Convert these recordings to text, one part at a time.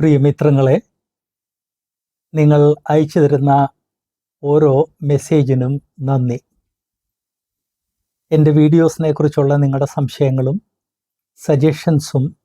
പ്രിയമിത്രങ്ങളെ നിങ്ങൾ അയച്ചു തരുന്ന ഓരോ മെസ്സേജിനും നന്ദി. എന്റെ വീഡിയോസിനെ കുറിച്ചുള്ള നിങ്ങളുടെ സംശയങ്ങളും സജഷൻസും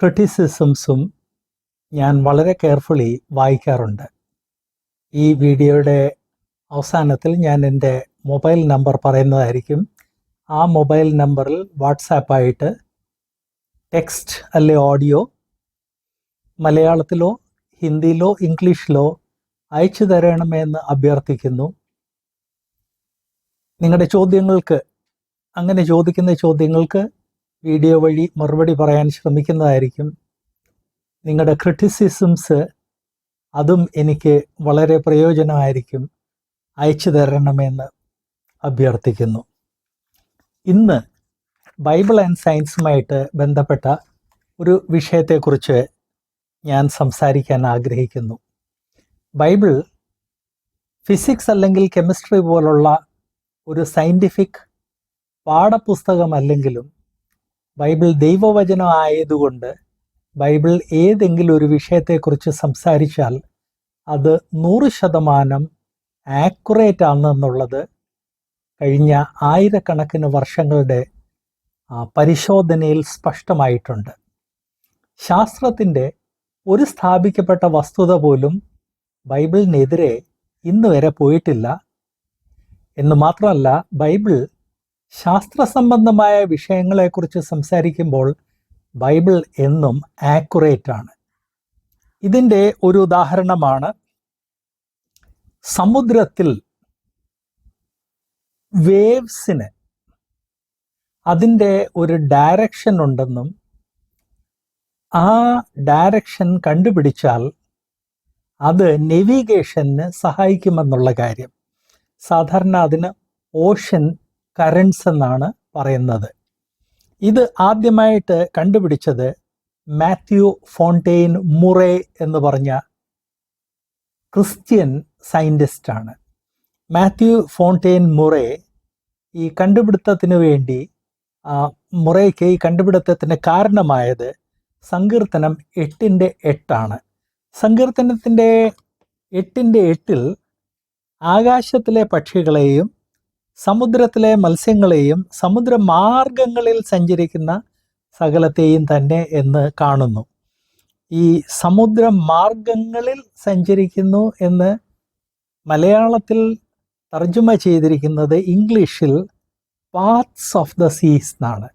ക്രിറ്റിസിസംസും ഞാൻ വളരെ കെയർഫുള്ളി വായിക്കാറുണ്ട്. ഈ വീഡിയോയുടെ അവസാനത്തിൽ ഞാൻ എന്റെ മൊബൈൽ നമ്പർ പറയുന്നതായിരിക്കും. ആ മൊബൈൽ നമ്പറിൽ വാട്സാപ്പായിട്ട് ടെക്സ്റ്റ് അല്ലെ ഓഡിയോ മലയാളത്തിലോ ഹിന്ദിയിലോ ഇംഗ്ലീഷിലോ അയച്ചു തരണമെന്ന് അഭ്യർത്ഥിക്കുന്നു. നിങ്ങളുടെ ചോദ്യങ്ങൾക്ക് അങ്ങനെ ചോദിക്കുന്ന ചോദ്യങ്ങൾക്ക് വീഡിയോ വഴി മറുപടി പറയാൻ ശ്രമിക്കുന്നതായിരിക്കും. നിങ്ങളുടെ ക്രിറ്റിസിസംസ് അതും എനിക്ക് വളരെ പ്രയോജനമായിരിക്കും. അയച്ചു തരണമെന്ന് അഭ്യർത്ഥിക്കുന്നു. ഇന്ന് ബൈബിൾ ആൻഡ് സയൻസുമായിട്ട് ബന്ധപ്പെട്ട ഒരു വിഷയത്തെക്കുറിച്ച് ഞാൻ സംസാരിക്കാൻ ആഗ്രഹിക്കുന്നു. ബൈബിൾ ഫിസിക്സ് അല്ലെങ്കിൽ കെമിസ്ട്രി പോലുള്ള ഒരു സയന്റിഫിക് പാഠപുസ്തകമല്ലെങ്കിലും ബൈബിൾ ദൈവവചനം ആയതുകൊണ്ട് ബൈബിൾ ഏതെങ്കിലും ഒരു വിഷയത്തെക്കുറിച്ച് സംസാരിച്ചാൽ അത് നൂറ് ശതമാനം ആക്യുറേറ്റ് ആണെന്നുള്ളത് കഴിഞ്ഞ ആയിരക്കണക്കിന് വർഷങ്ങളുടെ പരിശോധനയിൽ സ്പഷ്ടമായിട്ടുണ്ട്. ശാസ്ത്രത്തിന്റെ ഒരു സ്ഥാപിക്കപ്പെട്ട വസ്തുത പോലും ബൈബിളിനെതിരെ ഇന്ന് വരെ പോയിട്ടില്ല. എന്ന് മാത്രമല്ല ബൈബിൾ ശാസ്ത്ര സംബന്ധമായ വിഷയങ്ങളെക്കുറിച്ച് സംസാരിക്കുമ്പോൾ ബൈബിൾ എന്നും ആക്യുറേറ്റ് ആണ്. ഇതിന്റെ ഒരു ഉദാഹരണമാണ് സമുദ്രത്തിൽ വേവ്സിന് അതിന്റെ ഒരു ഡയറക്ഷൻ ഉണ്ടെന്നും ആ ഡയറക്ഷൻ കണ്ടുപിടിച്ചാൽ അത് നെവിഗേഷന് സഹായിക്കുമെന്നുള്ള കാര്യം. സാധാരണ അതിന് ഓഷൻ കറൻസ് എന്നാണ് പറയുന്നത്. ഇത് ആദ്യമായിട്ട് കണ്ടുപിടിച്ചത് മാത്യു ഫോണ്ടെയിൻ മുറേ എന്ന് പറഞ്ഞ ക്രിസ്ത്യൻ സയന്റിസ്റ്റാണ് മാത്യു ഫോണ്ടെയിൻ മുറേ ഈ കണ്ടുപിടുത്തത്തിന് വേണ്ടി മുറയ്ക്ക് ഈ കണ്ടുപിടുത്തത്തിന് കാരണമായത് സങ്കീർത്തനം എട്ടിന്റെ എട്ടാണ്. സങ്കീർത്തനത്തിന്റെ എട്ടിന്റെ എട്ടിൽ ആകാശത്തിലെ പക്ഷികളെയും സമുദ്രത്തിലെ മത്സ്യങ്ങളെയും സമുദ്രമാർഗങ്ങളിൽ സഞ്ചരിക്കുന്ന സകലത്തെയും തന്നെ എന്ന് കാണുന്നു. ഈ സമുദ്രമാർഗങ്ങളിൽ സഞ്ചരിക്കുന്നു എന്ന് മലയാളത്തിൽ തർജമ ചെയ്തിരിക്കുന്നത് ഇംഗ്ലീഷിൽ പാത്സ് ഓഫ് ദ സീസ് എന്നാണ്.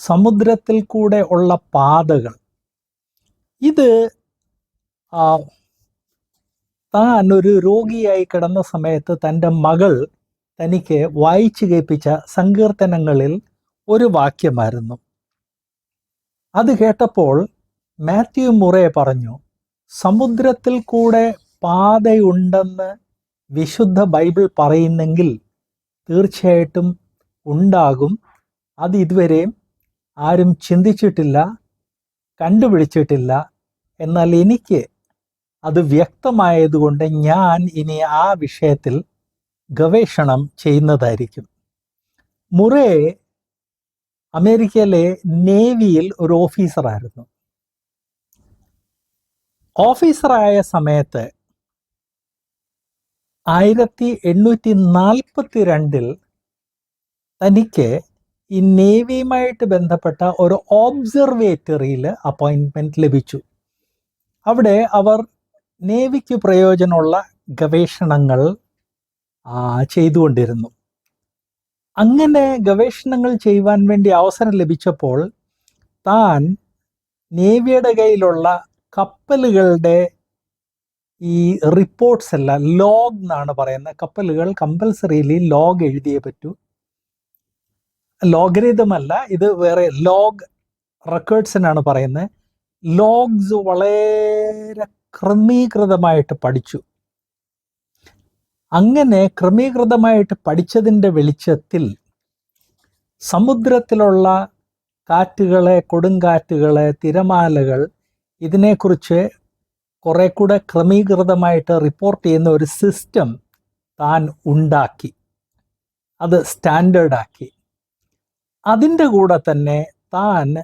സമുദ്രത്തിൽ കൂടെ ഉള്ള പാതകൾ. ഇത് താൻ ഒരു രോഗിയായി കിടന്ന സമയത്ത് തന്റെ മകൾ തനിക്ക് വായിച്ചു കേൾപ്പിച്ച സങ്കീർത്തനങ്ങളിൽ ഒരു വാക്യമായിരുന്നു. അത് കേട്ടപ്പോൾ മാത്യു മുറേ പറഞ്ഞു സമുദ്രത്തിൽ കൂടെ പാതയുണ്ടെന്ന് വിശുദ്ധ ബൈബിൾ പറയുന്നെങ്കിൽ തീർച്ചയായിട്ടും ഉണ്ടാകും. അത് ഇതുവരെയും ആരും ചിന്തിച്ചിട്ടില്ല കണ്ടുപിടിച്ചിട്ടില്ല എന്നാൽ എനിക്ക് അത് വ്യക്തമായതുകൊണ്ട് ഞാൻ ഇനി ആ വിഷയത്തിൽ ഗവേഷണം ചെയ്യുന്നതായിരിക്കും. മുറേ അമേരിക്കയിലെ നേവിയിൽ ഒരു ഓഫീസറായിരുന്നു ഓഫീസറായ സമയത്ത് ആയിരത്തി എണ്ണൂറ്റി നാൽപ്പത്തി രണ്ടിൽ തനിക്ക് ഈ നേവിയുമായിട്ട് ബന്ധപ്പെട്ട ഒരു ഓബ്സർവേറ്ററിയിൽ അപ്പോയിൻമെന്റ് ലഭിച്ചു. അവിടെ അവർ നേവിക്ക് പ്രയോജനമുള്ള ഗവേഷണങ്ങൾ ചെയ്തുകൊണ്ടിരുന്നു. അങ്ങനെ ഗവേഷണങ്ങൾ ചെയ്യുവാൻ വേണ്ടി അവസരം ലഭിച്ചപ്പോൾ താൻ നേവിയുടെ കയ്യിലുള്ള കപ്പലുകളുടെ ഈ റിപ്പോർട്ട്സ് അല്ല ലോഗ് എന്നാണ് പറയുന്നത്. കപ്പലുകൾ കമ്പൽസറിയിലി ലോഗ് എഴുതിയേ പറ്റൂ. ലോഗരിതമല്ല ഇത് വേറെ ലോഗ് റെക്കോർഡ്സിനാണ് പറയുന്നത്. ലോഗ്സ് വളരെ ക്രമീകൃതമായിട്ട് പഠിച്ചു. അങ്ങനെ ക്രമീകൃതമായിട്ട് പഠിച്ചതിന്റെ വെളിച്ചത്തിൽ സമുദ്രത്തിലുള്ള കാറ്റുകളെ കൊടുങ്കാറ്റുകളെ തിരമാലകൾ ഇതിനെക്കുറിച്ച് കുറെ കൂടെ ക്രമീകൃതമായിട്ട് റിപ്പോർട്ട് ചെയ്യുന്ന ഒരു സിസ്റ്റം താൻ ഉണ്ടാക്കി. അത് സ്റ്റാൻഡേർഡാക്കി. അതിന്റെ കൂടെ തന്നെ താൻ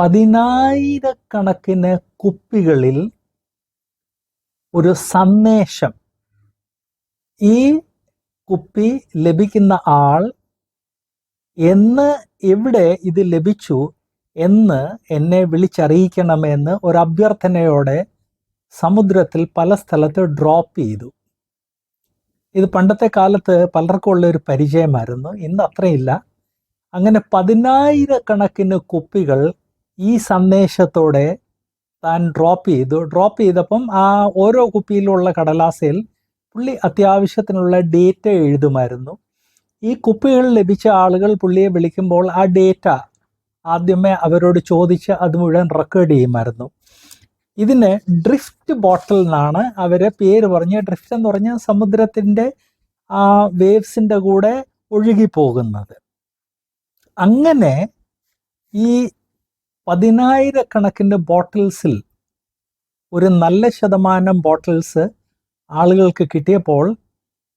പതിനായിരക്കണക്കിന് കുപ്പികളിൽ ഒരു സന്ദേശം. ഈ കുപ്പി ലഭിക്കുന്ന ആൾ എന്ന് എവിടെ ഇത് ലഭിച്ചു എന്ന് എന്നെ വിളിച്ചറിയിക്കണമെന്ന് ഒരു അഭ്യർത്ഥനയോടെ സമുദ്രത്തിൽ പല സ്ഥലത്ത് ഡ്രോപ്പ് ചെയ്തു. ഇത് പണ്ടത്തെ കാലത്ത് പലർക്കും ഉള്ള ഒരു പരിചയമായിരുന്നു. ഇന്ന് അത്രയില്ല. അങ്ങനെ പതിനായിരക്കണക്കിന് കുപ്പികൾ ഈ സന്ദേശത്തോടെ താൻ ഡ്രോപ്പ് ചെയ്തു. ഡ്രോപ്പ് ചെയ്തപ്പം ആ ഓരോ കുപ്പിയിലുള്ള കടലാസയിൽ പുള്ളി അത്യാവശ്യത്തിനുള്ള ഡേറ്റ എഴുതുമായിരുന്നു. ഈ കുപ്പികൾ ലഭിച്ച ആളുകൾ പുള്ളിയെ വിളിക്കുമ്പോൾ ആ ഡേറ്റ ആദ്യമേ അവരോട് ചോദിച്ച് അത് മുഴുവൻ റെക്കോർഡ് ചെയ്യുമായിരുന്നു. ഇതിന് ഡ്രിഫ്റ്റ് ബോട്ടിൽ എന്നാണ് അവരെ പേര് പറഞ്ഞ് ഡ്രിഫ്റ്റ് എന്ന് പറഞ്ഞാൽ സമുദ്രത്തിന്റെ ആ വേവ്സിന്റെ കൂടെ ഒഴുകി പോകുന്നത് അങ്ങനെ ഈ പതിനായിരക്കണക്കിന് ബോട്ടിൽസിൽ ഒരു നല്ല ശതമാനം ബോട്ടിൽസ് ആളുകൾക്ക് കിട്ടിയപ്പോൾ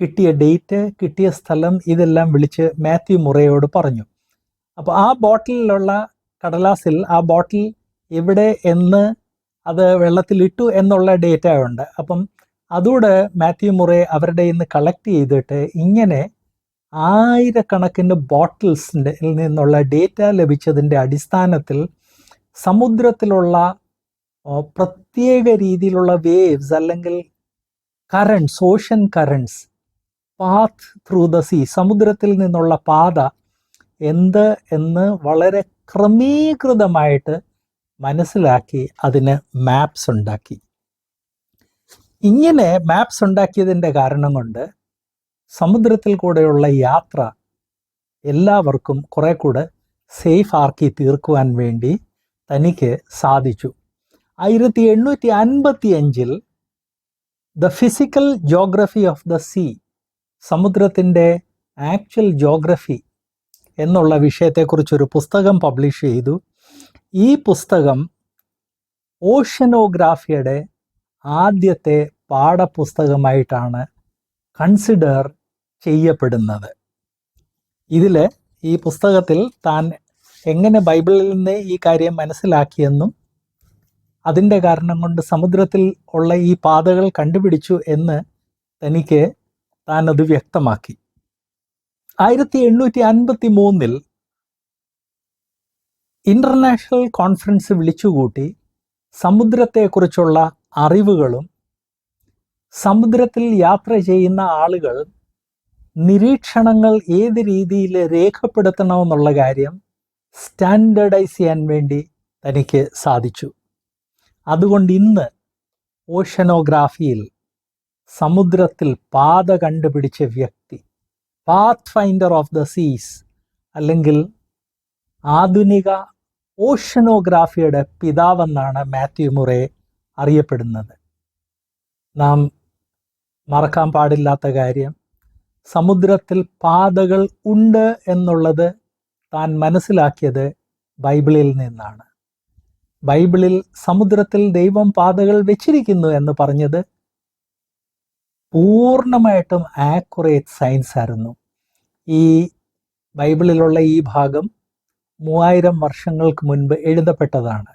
കിട്ടിയ ഡേറ്റ് കിട്ടിയ സ്ഥലം ഇതെല്ലാം വിളിച്ച് മാത്യു മുറയോട് പറഞ്ഞു. അപ്പോൾ ആ ബോട്ടിലുള്ള കടലാസിൽ ആ ബോട്ടിൽ എവിടെ എന്ന് അത് വെള്ളത്തിലിട്ടു എന്നുള്ള ഡേറ്റ ഉണ്ട്. അപ്പം അതുകൂടെ മാത്യു മുറെ അവരുടെ ഇന്ന് കളക്ട് ചെയ്തിട്ട് ഇങ്ങനെ ആയിരക്കണക്കിന് ബോട്ടിൽസിന്റെ നിന്നുള്ള ഡേറ്റ ലഭിച്ചതിന്റെ അടിസ്ഥാനത്തിൽ സമുദ്രത്തിലുള്ള പ്രത്യേക രീതിയിലുള്ള വേവ്സ് അല്ലെങ്കിൽ currents ocean currents path through the sea സമുദ്രത്തിൽ നിന്നുള്ള പാത എന്ത് എന്ന് വളരെ ക്രമീകൃതമായിട്ട് മനസ്സിലാക്കി അതിന് മാപ്സ് ഉണ്ടാക്കി. ഇങ്ങനെ മാപ്സ് ഉണ്ടാക്കിയതിന്റെ കാരണം കൊണ്ട് സമുദ്രത്തിൽ കൂടെയുള്ള യാത്ര എല്ലാവർക്കും കുറെ കൂടെ സേഫ് ആക്കി തീർക്കുവാൻ വേണ്ടി തനിക്ക് സാധിച്ചു. ആയിരത്തി എണ്ണൂറ്റി അൻപത്തി അഞ്ചിൽ the physical geography of the sea സമുദ്രത്തിന്റെ ആക്ച്വൽ ജോഗ്രഫി എന്നുള്ള വിഷയത്തെക്കുറിച്ചൊരു പുസ്തകം പബ്ലിഷ് ചെയ്തു. ഈ പുസ്തകം ഓഷ്യനോഗ്രാഫിയുടെ ആദ്യത്തെ പാഠപുസ്തകമായിട്ടാണ് കൺസിഡർ ചെയ്യപ്പെടുന്നത്. ഇതിൽ ഈ പുസ്തകത്തിൽ താൻ എങ്ങനെ ബൈബിളിൽ നിന്ന് ഈ കാര്യം മനസ്സിലാക്കിയെന്നും അതിന്റെ കാരണം കൊണ്ട് സമുദ്രത്തിൽ ഉള്ള ഈ പാതകൾ കണ്ടുപിടിച്ചു എന്ന് തനിക്ക് താൻ അത് വ്യക്തമാക്കി. ആയിരത്തി എണ്ണൂറ്റി അൻപത്തി മൂന്നിൽ ഇന്റർനാഷണൽ കോൺഫറൻസ് വിളിച്ചുകൂട്ടി സമുദ്രത്തെക്കുറിച്ചുള്ള അറിവുകളും സമുദ്രത്തിൽ യാത്ര ചെയ്യുന്ന ആളുകൾ നിരീക്ഷണങ്ങൾ ഏത് രീതിയിൽ രേഖപ്പെടുത്തണമെന്നുള്ള കാര്യം സ്റ്റാൻഡേർഡൈസ് ചെയ്യാൻ വേണ്ടി തനിക്ക് സാധിച്ചു. അതുകൊണ്ട് ഇന്ന് ഓഷനോഗ്രാഫിയിൽ സമുദ്രത്തിൽ പാത കണ്ടുപിടിച്ച വ്യക്തി path finder of the seas അല്ലെങ്കിൽ ആധുനിക ഓഷനോഗ്രാഫിയുടെ പിതാവെന്നാണ് മാത്യു മുറെ അറിയപ്പെടുന്നത്. നാം മറക്കാൻ പാടില്ലാത്ത കാര്യം സമുദ്രത്തിൽ പാതകൾ ഉണ്ട് എന്നുള്ളത് താൻ മനസ്സിലാക്കിയത് ബൈബിളിൽ നിന്നാണ്. ബൈബിളിൽ സമുദ്രത്തിൽ ദൈവം പാതകൾ വെച്ചിരിക്കുന്നു എന്ന് പറഞ്ഞത് പൂർണമായിട്ടും ആക്യുറേറ്റ് സയൻസ് ആയിരുന്നു. ഈ ബൈബിളിലുള്ള ഈ ഭാഗം മൂവായിരം വർഷങ്ങൾക്ക് മുൻപ് എഴുതപ്പെട്ടതാണ്.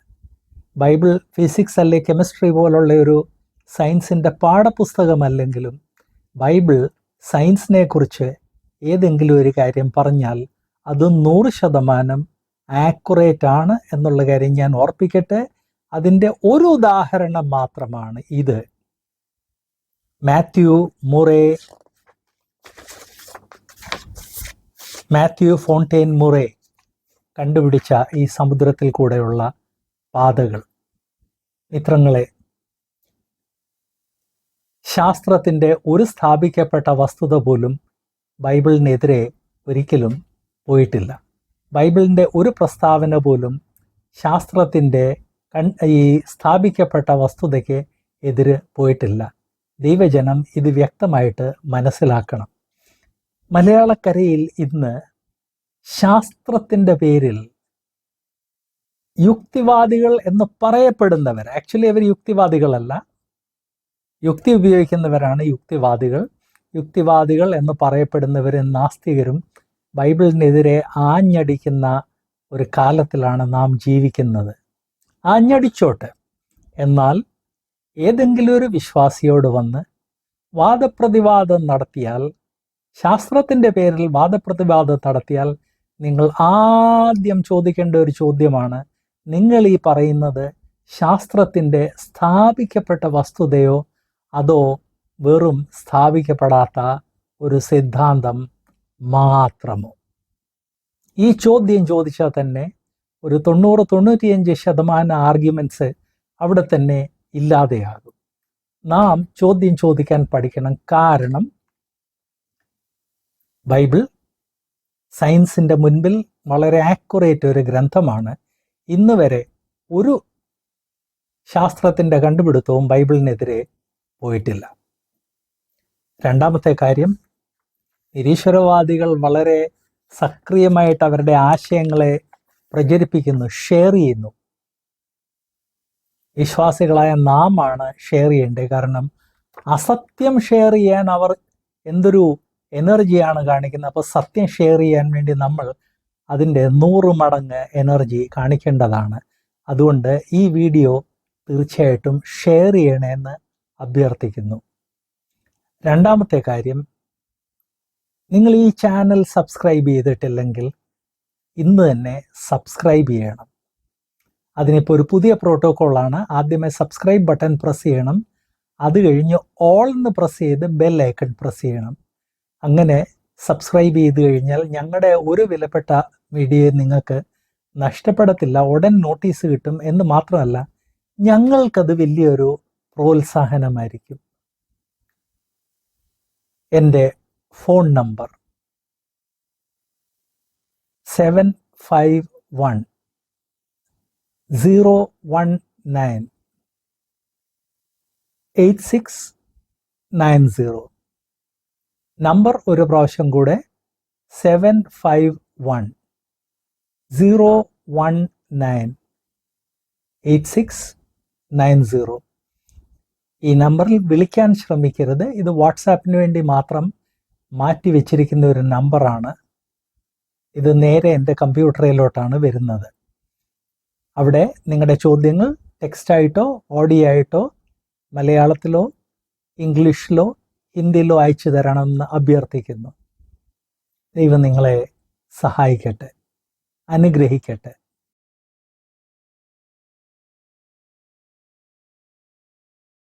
ബൈബിൾ ഫിസിക്സ് അല്ലെ കെമിസ്ട്രി പോലുള്ള ഒരു സയൻസിന്റെ പാഠപുസ്തകമല്ലെങ്കിലും ബൈബിൾ സയൻസിനെ കുറിച്ച് ഏതെങ്കിലും ഒരു കാര്യം പറഞ്ഞാൽ അത് നൂറ് ശതമാനം ആക്യുറേറ്റ് ആണ് എന്നുള്ള കാര്യം ഞാൻ ഓർപ്പിക്കട്ടെ. അതിന്റെ ഒരു ഉദാഹരണം മാത്രമാണ് ഇത്. Matthew Maury. Matthew Fontaine Maury കണ്ടുപിടിച്ച ഈ സമുദ്രത്തിൽ കൂടെയുള്ള പാതകൾ. മിത്രങ്ങളെ ശാസ്ത്രത്തിന്റെ ഒരു സ്ഥാപിക്കപ്പെട്ട വസ്തുത പോലും ബൈബിളിനെതിരെ ഒരിക്കലും പോയിട്ടില്ല. ബൈബിളിന്റെ ഒരു പ്രസ്താവന പോലും ശാസ്ത്രത്തിന്റെ കൺ ഈ സ്ഥാപിക്കപ്പെട്ട വസ്തുതയ്ക്ക് എതിര് പോയിട്ടില്ല. ദൈവജനം ഇത് വ്യക്തമായിട്ട് മനസ്സിലാക്കണം. മലയാളക്കരയിൽ ഇന്ന് ശാസ്ത്രത്തിന്റെ പേരിൽ യുക്തിവാദികൾ എന്ന് പറയപ്പെടുന്നവർ ആക്ച്വലി അവർ യുക്തിവാദികളല്ല. യുക്തി ഉപയോഗിക്കുന്നവരാണ് യുക്തിവാദികൾ. യുക്തിവാദികൾ എന്ന് പറയപ്പെടുന്നവരും നാസ്തികരും ബൈബിളിനെതിരെ ആഞ്ഞടിക്കുന്ന ഒരു കാലത്തിലാണ് നാം ജീവിക്കുന്നത്. ആഞ്ഞടിച്ചോട്ടെ. എന്നാൽ ഏതെങ്കിലും ഒരു വിശ്വാസിയോട് വന്ന് വാദപ്രതിവാദം നടത്തിയാൽ ശാസ്ത്രത്തിന്റെ പേരിൽ വാദപ്രതിവാദം നടത്തിയാൽ നിങ്ങൾ ആദ്യം ചോദിക്കേണ്ട ഒരു ചോദ്യമാണ് നിങ്ങൾ ഈ പറയുന്നത് ശാസ്ത്രത്തിന്റെ സ്ഥാപിക്കപ്പെട്ട വസ്തുതയോ അതോ വെറും സ്ഥാപിക്കപ്പെടാത്ത ഒരു സിദ്ധാന്തം മാത്രമോ? ഈ ചോദ്യം ചോദിച്ചാൽ തന്നെ ഒരു തൊണ്ണൂറ് തൊണ്ണൂറ്റിയഞ്ച് ശതമാനം ആർഗ്യുമെന്റ്സ് അവിടെ തന്നെ ഇല്ലാതെയാകും. നാം ചോദ്യം ചോദിക്കാൻ പഠിക്കണം. കാരണം ബൈബിൾ സയൻസിന്റെ മുൻപിൽ വളരെ ആക്യുറേറ്റ് ഒരു ഗ്രന്ഥമാണ്. ഇന്ന് വരെ ഒരു ശാസ്ത്രത്തിന്റെ കണ്ടുപിടുത്തവും ബൈബിളിനെതിരെ പോയിട്ടില്ല. രണ്ടാമത്തെ കാര്യം നിരീശ്വരവാദികൾ വളരെ സക്രിയമായിട്ട് അവരുടെ ആശയങ്ങളെ പ്രചരിപ്പിക്കുന്നു ഷെയർ ചെയ്യുന്നു. വിശ്വാസികളായ നാം ആണ് ഷെയർ ചെയ്യേണ്ടത്. കാരണം അസത്യം ഷെയർ ചെയ്യാൻ അവർ എന്തൊരു എനർജിയാണ് കാണിക്കുന്നത്. അപ്പോൾ സത്യം ഷെയർ ചെയ്യാൻ വേണ്ടി നമ്മൾ അതിന്റെ നൂറ് മടങ്ങ് എനർജി കാണിക്കേണ്ടതാണ്. അതുകൊണ്ട് ഈ വീഡിയോ തീർച്ചയായിട്ടും ഷെയർ ചെയ്യണമെന്ന് അഭ്യർത്ഥിക്കുന്നു. രണ്ടാമത്തെ കാര്യം നിങ്ങൾ ഈ ചാനൽ സബ്സ്ക്രൈബ് ചെയ്തിട്ടില്ലെങ്കിൽ ഇന്ന് തന്നെ സബ്സ്ക്രൈബ് ചെയ്യണം. അതിനിപ്പോൾ ഒരു പുതിയ പ്രോട്ടോക്കോളാണ് ആദ്യമേ സബ്സ്ക്രൈബ് ബട്ടൺ പ്രസ് ചെയ്യണം. അത് കഴിഞ്ഞ് ഓൾ എന്ന് പ്രസ് ചെയ്ത് ബെൽ ഐക്കൺ പ്രസ് ചെയ്യണം. അങ്ങനെ സബ്സ്ക്രൈബ് ചെയ്ത് കഴിഞ്ഞാൽ ഞങ്ങളുടെ ഒരു വിലപ്പെട്ട വീഡിയോ നിങ്ങൾക്ക് നഷ്ടപ്പെടത്തില്ല. ഉടൻ നോട്ടീസ് കിട്ടും എന്ന് മാത്രമല്ല ഞങ്ങൾക്കത് വലിയൊരു പ്രോത്സാഹനമായിരിക്കും. എന്റെ phone number. Seven five one zero one nine eight six nine zero. Number ഒരു പ്രാവശ്യം കൂടെ seven five one zero one nine eight six nine zero. ഈ നമ്പറിൽ വിളിക്കാൻ ശ്രമിക്കരുത്. ഇത് വാട്സാപ്പിന് വേണ്ടി മാത്രം മാറ്റി വെച്ചിരിക്കുന്ന ഒരു നമ്പറാണ്. ഇത് നേരെ എന്റെ കമ്പ്യൂട്ടറിലോട്ടാണ് വരുന്നത്. അവിടെ നിങ്ങളുടെ ചോദ്യങ്ങൾ ടെക്സ്റ്റായിട്ടോ ഓഡിയോ ആയിട്ടോ മലയാളത്തിലോ ഇംഗ്ലീഷിലോ ഹിന്ദിയിലോ അയച്ചു തരണമെന്ന് അഭ്യർത്ഥിക്കുന്നു. ദൈവം നിങ്ങളെ സഹായിക്കട്ടെ അനുഗ്രഹിക്കട്ടെ.